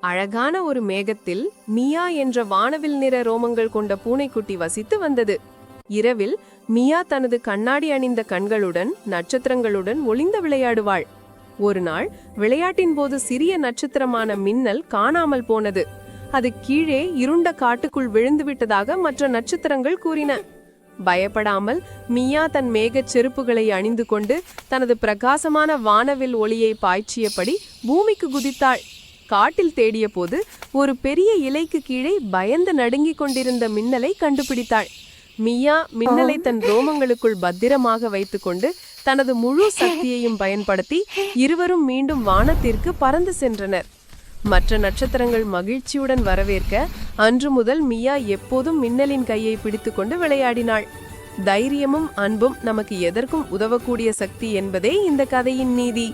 அழகான ஒரு மேகத்தில் மியா என்ற வானவில் நிற ரோமங்கள் கொண்ட பூனைக்குட்டி வசித்து வந்தது. இரவில் மியா தனது கண்ணாடி அணிந்த கண்களுடன் நட்சத்திரங்களுடன் ஒளிந்து விளையாடுவாள். ஒரு நாள் விளையாட்டின் போது சிறிய நட்சத்திரமான மின்னல் காணாமல் போனது. அது கீழே இருண்ட காட்டுக்குள் விழுந்து விட்டதாக மற்ற நட்சத்திரங்கள் கூறின. பயப்படாமல் மியா தன் மேகச் செருப்புகளை அணிந்து கொண்டு தனது பிரகாசமான வானவில் ஒளியை பாய்ச்சியபடி பூமிக்கு குதித்தாள். காட்டில் தேடிய போது ஒரு பெரிய இலைக்கு கீழே பயந்து நடுங்கிக் கொண்டிருந்த மின்னலை கண்டுபிடித்தாள். மியா மின்னலை தன் ரோமங்களுக்குள் பத்திரமாக வைத்துக்கொண்டு தனது முழு சக்தியையும் பயன்படுத்தி இருவரும் மீண்டும் வானத்திற்கு பறந்து சென்றனர். மற்ற நட்சத்திரங்கள் மகிழ்ச்சியுடன் வரவேற்க அன்று முதல் மியா எப்போதும் மின்னலின் கையை பிடித்துக்கொண்டு விளையாடினாள். தைரியமும் அன்பும் நமக்கு எதற்கும் உதவக்கூடிய சக்தி என்பதே இந்த கதையின் நீதி.